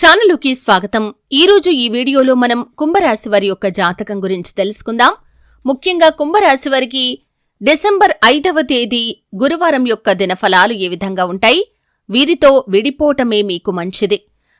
ఛానలుకి స్వాగతం. ఈరోజు ఈ వీడియోలో మనం కుంభరాశి వారి యొక్క జాతకం గురించి తెలుసుకుందాం. ముఖ్యంగా కుంభరాశి వారికి డిసెంబర్ ఐదవ తేదీ గురువారం యొక్క దినఫలాలు ఏ విధంగా ఉంటాయి? వీరితో విడిపోవటమే మీకు మంచిది.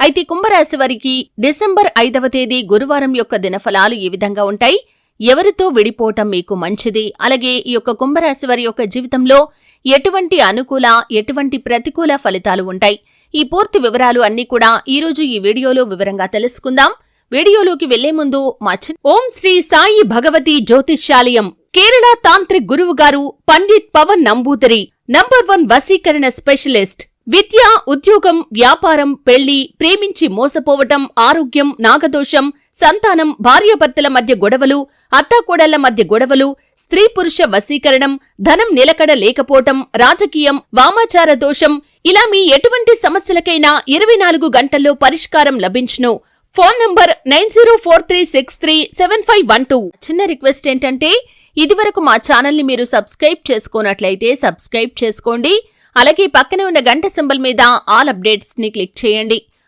అయితే కుంభరాశి వారికి డిసెంబర్ ఐదవ తేదీ గురువారం యొక్క దినఫలాలు ఏ విధంగా ఉంటాయి? ఎవరితో విడిపోవటం మీకు మంచిది? అలాగే ఈ యొక్క కుంభరాశి వారి యొక్క జీవితంలో ఎటువంటి అనుకూల ఎటువంటి ప్రతికూల ఫలితాలు ఉంటాయి? ఈ పూర్తి వివరాలు అన్నీ కూడా ఈరోజు ఈ వీడియోలో వివరంగా తెలుసుకుందాం. వీడియోలోకి వెళ్ళే ముందు మా ఓం శ్రీ సాయి భగవతి జ్యోతిష్యాలయం కేరళ తాంత్రిక్ గురువు గారు పండిత్ పవన్ నంబూదరి నంబర్ వన్ వసీకరణ స్పెషలిస్ట్ విద్య ఉద్యోగం వ్యాపారం పెళ్ళి ప్రేమించి మోసపోవటం ఆరోగ్యం నాగదోషం సంతానం భార్యాభర్తల మధ్య గొడవలు అత్తాకోడళ్ళ మధ్య గొడవలు స్త్రీ పురుష వశీకరణం ధనం నిలకడ లేకపోవటం రాజకీయం వామాచార దోషం ఇలా మీ ఎటువంటి సమస్యలకైనా ఇరవై నాలుగు గంటల్లో పరిష్కారం లభించును. Phone number nine zero four three six three seven five one two. చిన్న రిక్వెస్ట్ ఏంటంటే ఇదివరకు మా ఛానల్ని మీరు సబ్స్క్రైబ్ చేసుకోనట్లయితే సబ్స్క్రైబ్ చేసుకోండి. అలాగే పక్కనే ఉన్న గంట సింబల్ మీద ఆల్ అప్డేట్స్ని క్లిక్ చేయండి.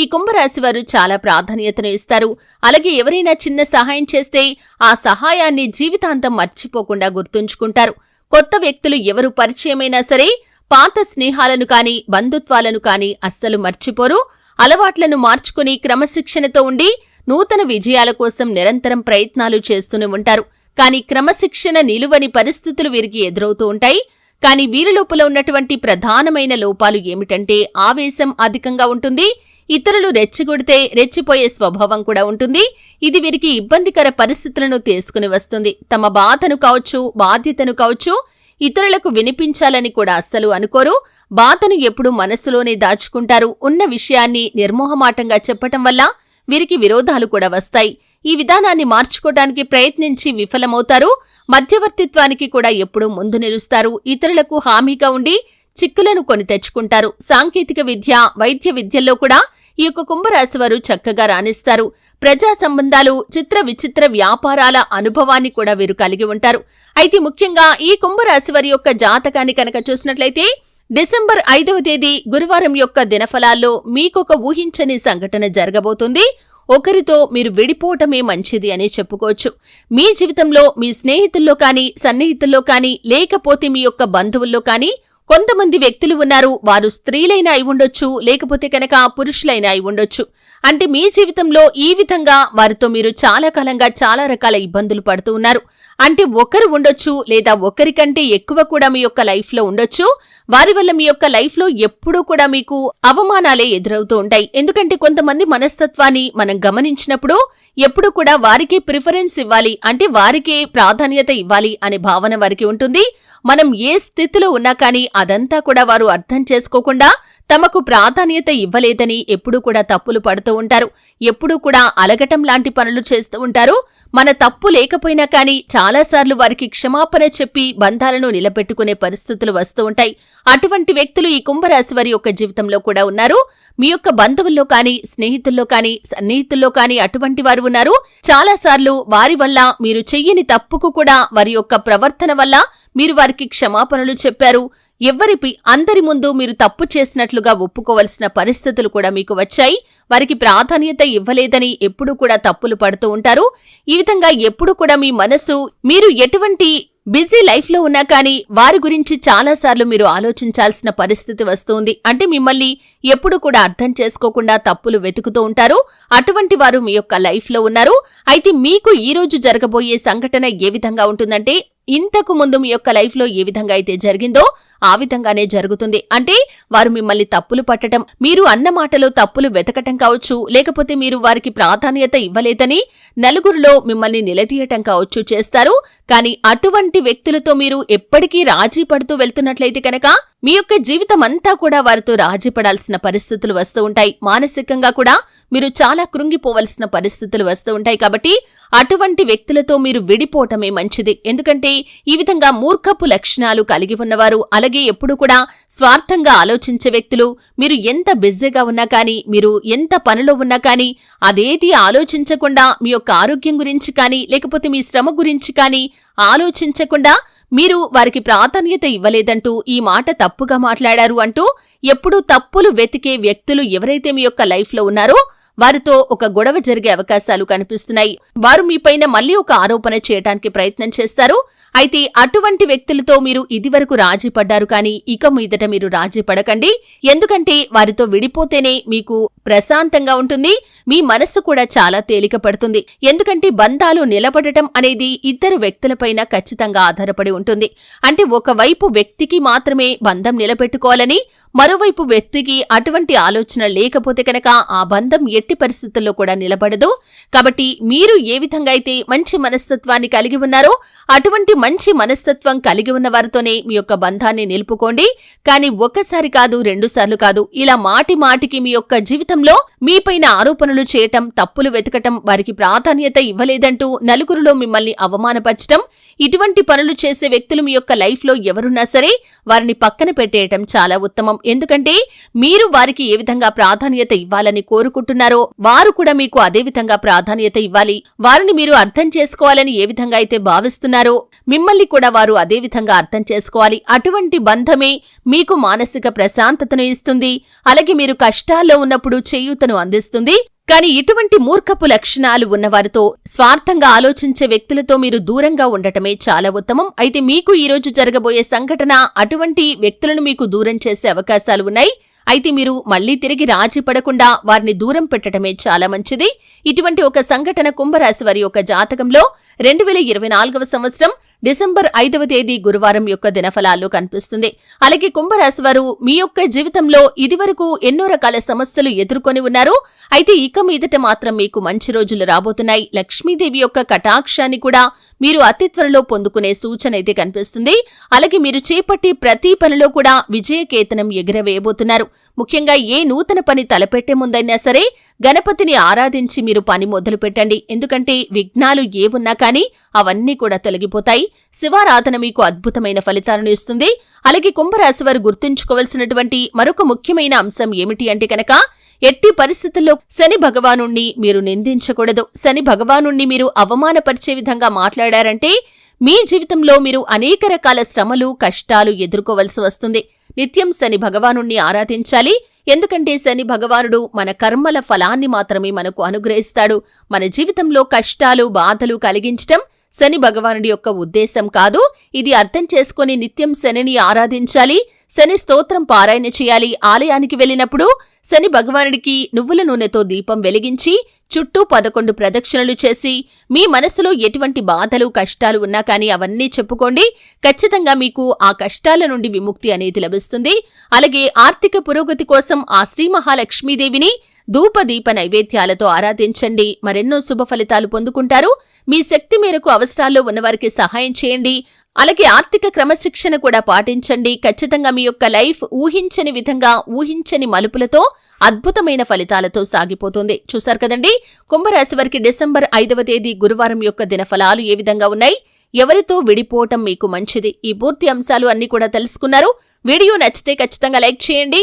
ఈ కుంభరాశి వారు చాలా ప్రాధాన్యతను ఇస్తారు. అలాగే ఎవరైనా చిన్న సహాయం చేస్తే ఆ సహాయాన్ని జీవితాంతం మర్చిపోకుండా గుర్తుంచుకుంటారు. కొత్త వ్యక్తులు ఎవరు పరిచయమైనా సరే పాత స్నేహాలను కాని బంధుత్వాలను కాని అస్సలు మర్చిపోరు. అలవాట్లను మార్చుకుని క్రమశిక్షణతో ఉండి నూతన విజయాల కోసం నిరంతరం ప్రయత్నాలు చేస్తూనే ఉంటారు. కానీ క్రమశిక్షణ నిలువని పరిస్థితులు వీరికి ఎదురవుతూ ఉంటాయి. కానీ వీరి లోపల ఉన్నటువంటి ప్రధానమైన లోపాలు ఏమిటంటే ఆవేశం అధికంగా ఉంటుంది. ఇతరులు రెచ్చగొడితే రెచ్చిపోయే స్వభావం కూడా ఉంటుంది. ఇది వీరికి ఇబ్బందికర పరిస్థితులను తీసుకుని వస్తుంది. తమ బాధను కావచ్చు బాధ్యతను కావచ్చు ఇతరులకు వినిపించాలని కూడా అస్సలు అనుకోరు. బాధను ఎప్పుడు మనస్సులోనే దాచుకుంటారు. ఉన్న విషయాన్ని నిర్మోహమాటంగా చెప్పటం వల్ల వీరికి విరోధాలు కూడా వస్తాయి. ఈ విధానాన్ని మార్చుకోవడానికి ప్రయత్నించి విఫలమవుతారు. మధ్యవర్తిత్వానికి కూడా ఎప్పుడూ ముందు నిలుస్తారు. ఇతరులకు హామీగా ఉండి చిక్కులను కొని తెచ్చుకుంటారు. సాంకేతిక విద్య వైద్య విద్యల్లో కూడా ఈ యొక్క కుంభరాశి వారు చక్కగా రాణిస్తారు. ప్రజా సంబంధాలు చిత్ర విచిత్ర వ్యాపారాల అనుభవాన్ని కూడా వీరు కలిగి ఉంటారు. అయితే ముఖ్యంగా ఈ కుంభరాశి వారి యొక్క జాతకాన్ని కనుక చూసినట్లయితే డిసెంబర్ ఐదవ తేదీ గురువారం యొక్క దినఫలాల్లో మీకొక ఊహించని సంఘటన జరగబోతుంది. ఒకరితో మీరు విడిపోవటమే మంచిది అని చెప్పుకోవచ్చు. మీ జీవితంలో మీ స్నేహితుల్లో కానీ సన్నిహితుల్లో కానీ లేకపోతే మీ యొక్క బంధువుల్లో కానీ కొంతమంది వ్యక్తులు ఉన్నారు. వారు స్త్రీలైన అయి ఉండొచ్చు. లేకపోతే కనుక పురుషులైనా అయి ఉండొచ్చు. అంటే మీ జీవితంలో ఈ విధంగా వారితో మీరు చాలా కాలంగా చాలా రకాల ఇబ్బందులు పడుతూ ఉన్నారు. అంటే ఒకరు ఉండొచ్చు లేదా ఒకరికంటే ఎక్కువ కూడా మీ యొక్క లైఫ్లో ఉండొచ్చు. వారి వల్ల మీ యొక్క లైఫ్లో ఎప్పుడూ కూడా మీకు అవమానాలే ఎదురవుతూ ఉంటాయి. ఎందుకంటే కొంతమంది మనస్తత్వాన్ని మనం గమనించినప్పుడు ఎప్పుడు కూడా వారికే ప్రిఫరెన్స్ ఇవ్వాలి. అంటే వారికే ప్రాధాన్యత ఇవ్వాలి అనే భావన వారికి ఉంటుంది. మనం ఏ స్థితిలో ఉన్నా కానీ అదంతా కూడా వారు అర్థం చేసుకోకుండా తమకు ప్రాధాన్యత ఇవ్వలేదని ఎప్పుడూ కూడా తప్పులు పడుతూ ఉంటారు. ఎప్పుడూ కూడా అలగటం లాంటి పనులు చేస్తూ ఉంటారు. మన తప్పు లేకపోయినా కానీ చాలాసార్లు వారికి క్షమాపణ చెప్పి బంధాలను నిలబెట్టుకునే పరిస్థితులు వస్తూ ఉంటాయి. అటువంటి వ్యక్తులు ఈ కుంభరాశి వారి యొక్క జీవితంలో కూడా ఉన్నారు. మీ యొక్క బంధువుల్లో కానీ స్నేహితుల్లో కానీ సన్నిహితుల్లో కానీ అటువంటి వారు ఉన్నారు. చాలాసార్లు వారి వల్ల మీరు చెయ్యని తప్పుకు కూడా వారి యొక్క ప్రవర్తన వల్ల మీరు వారికి క్షమాపణలు చెప్పారు. ఎవ్వరిపై అందరి ముందు మీరు తప్పు చేసినట్లుగా ఒప్పుకోవలసిన పరిస్థితులు కూడా మీకు వచ్చాయి. వారికి ప్రాధాన్యత ఇవ్వలేదని ఎప్పుడూ కూడా తప్పులు పడుతూ ఉంటారు. ఈ విధంగా ఎప్పుడు కూడా మీ మనసు మీరు ఎటువంటి బిజీ లైఫ్లో ఉన్నా కానీ వారి గురించి చాలాసార్లు మీరు ఆలోచించాల్సిన పరిస్థితి వస్తుంది. అంటే మిమ్మల్ని ఎప్పుడు కూడా అర్థం చేసుకోకుండా తప్పులు వెతుకుతూ ఉంటారు. అటువంటి వారు మీ యొక్క లైఫ్లో ఉన్నారు. అయితే మీకు ఈ రోజు జరగబోయే సంఘటన ఏ విధంగా ఉంటుందంటే ఇంతకు ముందు మీ యొక్క లైఫ్లో ఏ విధంగా అయితే జరిగిందో ఆ విధంగానే జరుగుతుంది. అంటే వారు మిమ్మల్ని తప్పులు పట్టడం మీరు అన్న మాటలో తప్పులు వెతకటం కావచ్చు లేకపోతే మీరు వారికి ప్రాధాన్యత ఇవ్వలేదని నలుగురిలో మిమ్మల్ని నిలదీయటం కావచ్చు చేస్తారు. కానీ అటువంటి వ్యక్తులతో మీరు ఎప్పటికీ రాజీ పడుతూ వెళ్తున్నట్లయితే కనుక మీ యొక్క జీవితం అంతా కూడా వారితో రాజీపడాల్సిన పరిస్థితులు వస్తూ ఉంటాయి. మానసికంగా కూడా మీరు చాలా కృంగిపోవలసిన పరిస్థితులు వస్తూ ఉంటాయి కాబట్టి అటువంటి వ్యక్తులతో మీరు విడిపోవటమే మంచిది. ఎందుకంటే ఈ విధంగా మూర్ఖపు లక్షణాలు కలిగి ఉన్నవారు అలాగే ఎప్పుడు కూడా స్వార్థంగా ఆలోచించే వ్యక్తులు మీరు ఎంత బిజీగా ఉన్నా కానీ మీరు ఎంత పనిలో ఉన్నా కానీ అదేది ఆలోచించకుండా మీ యొక్క ఆరోగ్యం గురించి కానీ లేకపోతే మీ శ్రమ గురించి కానీ ఆలోచించకుండా మీరు వారికి ప్రాధాన్యత ఇవ్వలేదంటూ ఈ మాట తప్పుగా మాట్లాడారు అంటూ ఎప్పుడూ తప్పులు వెతికే వ్యక్తులు ఎవరైతే మీ యొక్క లైఫ్లో ఉన్నారో వారితో ఒక గొడవ జరిగే అవకాశాలు కనిపిస్తున్నాయి. వారు మీపైన మళ్ళీ ఒక ఆరోపణ చేయడానికి ప్రయత్నం చేస్తారు. అయితే అటువంటి వ్యక్తులతో మీరు ఇదివరకు రాజీ పడ్డారు కానీ ఇక మీదట మీరు రాజీ పడకండి. ఎందుకంటే వారితో విడిపోతేనే మీకు ప్రశాంతంగా ఉంటుంది. మీ మనస్సు కూడా చాలా తేలిక పడుతుంది ఎందుకంటే బంధాలు నిలబడటం అనేది ఇద్దరు వ్యక్తులపైన ఖచ్చితంగా ఆధారపడి ఉంటుంది. అంటే ఒకవైపు వ్యక్తికి మాత్రమే బంధం నిలబెట్టుకోవాలని మరోవైపు వ్యక్తికి అటువంటి ఆలోచన లేకపోతే కనుక ఆ బంధం ఎట్టి పరిస్థితుల్లో కూడా నిలబడదు. కాబట్టి మీరు ఏ విధంగా అయితే మంచి మనస్తత్వాన్ని కలిగి ఉన్నారో అటువంటి మంచి మనస్తత్వం కలిగి ఉన్న వారితోనే మీ యొక్క బంధాన్ని నిలుపుకోండి. కానీ ఒక్కసారి కాదు రెండుసార్లు కాదు ఇలా మాటి మాటికి మీ యొక్క జీవితంలో మీపైన ఆరోపణలు చేయటం తప్పులు వెతకటం వారికి ప్రాధాన్యత ఇవ్వలేదంటూ నలుగురిలో మిమ్మల్ని అవమానపరచటం ఇటువంటి పనులు చేసే వ్యక్తులు మీ యొక్క లైఫ్లో ఎవరున్నా సరే వారిని పక్కన పెట్టేయటం చాలా ఉత్తమం. ఎందుకంటే మీరు వారికి ఏ విధంగా ప్రాధాన్యత ఇవ్వాలని కోరుకుంటున్నారో వారు కూడా మీకు అదే విధంగా ప్రాధాన్యత ఇవ్వాలి. వారిని మీరు అర్థం చేసుకోవాలని ఏ విధంగా అయితే భావిస్తున్నారో మిమ్మల్ని కూడా వారు అదే విధంగా అర్థం చేసుకోవాలి. అటువంటి బంధమే మీకు మానసిక ప్రశాంతతను ఇస్తుంది. అలాగే మీరు కష్టాల్లో ఉన్నప్పుడు చేయూతను అందిస్తుంది. కానీ ఇటువంటి మూర్ఖపు లక్షణాలు ఉన్నవారితో స్వార్థంగా ఆలోచించే వ్యక్తులతో మీరు దూరంగా ఉండటమే చాలా ఉత్తమం. అయితే మీకు ఈరోజు జరగబోయే సంఘటన అటువంటి వ్యక్తులను మీకు దూరం చేసే అవకాశాలు ఉన్నాయి. అయితే మీరు మళ్ళీ తిరిగి రాజీ పడకుండా వారిని దూరం పెట్టడమే చాలా మంచిది. ఇటువంటి ఒక సంఘటన కుంభరాశి వారి యొక్క జాతకంలో రెండు వేల ఇరవై నాలుగవ సంవత్సరం డిసెంబర్ ఐదవ తేదీ గురువారం యొక్క దినఫలాల్లో కనిపిస్తుంది. అలాగే కుంభరాశి వారు మీ యొక్క జీవితంలో ఇదివరకు ఎన్నో రకాల సమస్యలు ఎదుర్కొని ఉన్నారు. అయితే ఇక మీదట మాత్రం మీకు మంచి రోజులు రాబోతున్నాయి. లక్ష్మీదేవి యొక్క కటాక్షాన్ని కూడా మీరు అతి త్వరలో పొందుకునే సూచన అయితే కనిపిస్తుంది. అలాగే మీరు చేపట్టి ప్రతి పనిలో కూడా విజయకేతనం ఎగురవేయబోతున్నారు. ముఖ్యంగా ఏ నూతన పని తలపెట్టే ముందైనా సరే గణపతిని ఆరాధించి మీరు పని మొదలు పెట్టండి ఎందుకంటే విఘ్నాలు ఏవున్నా కానీ అవన్నీ కూడా తొలగిపోతాయి. శివారాధన మీకు అద్భుతమైన ఫలితాలను ఇస్తుంది. అలాగే కుంభరాశి వారు గుర్తుంచుకోవలసినటువంటి మరొక ముఖ్యమైన అంశం ఏమిటి అంటే కనుక ఎట్టి పరిస్థితుల్లో శని భగవానుణ్ణి మీరు నిందించకూడదు. శని భగవానుణ్ణి మీరు అవమానపరిచే విధంగా మాట్లాడారంటే మీ జీవితంలో మీరు అనేక రకాల శ్రమలు కష్టాలు ఎదుర్కోవలసి వస్తుంది. నిత్యం శని భగవానుణ్ణి ఆరాధించాలి. ఎందుకంటే శని భగవానుడు మన కర్మల ఫలాన్ని మాత్రమే మనకు అనుగ్రహిస్తాడు. మన జీవితంలో కష్టాలు బాధలు కలిగించటం శని భగవానుడి యొక్క ఉద్దేశం కాదు. ఇది అర్థం చేసుకుని నిత్యం శనిని ఆరాధించాలి. శని స్తోత్రం పారాయణ చేయాలి. ఆలయానికి వెళ్ళినప్పుడు శని భగవానుడికి నువ్వుల నూనెతో దీపం వెలిగించి చుట్టూ పదకొండు ప్రదక్షిణలు చేసి మీ మనసులో ఎటువంటి బాధలు కష్టాలు ఉన్నా కానీ అవన్నీ చెప్పుకోండి. ఖచ్చితంగా మీకు ఆ కష్టాల నుండి విముక్తి అనేది లభిస్తుంది. అలాగే ఆర్థిక పురోగతి కోసం ఆ శ్రీ మహాలక్ష్మీదేవిని ధూపదీప నైవేద్యాలతో ఆరాధించండి. మరెన్నో శుభ ఫలితాలు పొందుకుంటారు. మీ శక్తి మేరకు అవసరాల్లో ఉన్నవారికి సహాయం చేయండి. అలాగే ఆర్థిక క్రమశిక్షణ కూడా పాటించండి. ఖచ్చితంగా మీ యొక్క లైఫ్ ఊహించని విధంగా ఊహించని మలుపులతో అద్భుతమైన ఫలితాలతో సాగిపోతుంది. చూశారు కదండి? కుంభరాశి వారికి డిసెంబర్ ఐదవ తేదీ గురువారం యొక్క దినఫలాలు ఏ విధంగా ఉన్నాయి? ఎవరితో విడిపోవటం మీకు మంచిది? ఈ పూర్తి అంశాలు అన్ని కూడా తెలుసుకున్నారు. వీడియో నచ్చితే ఖచ్చితంగా లైక్ చేయండి.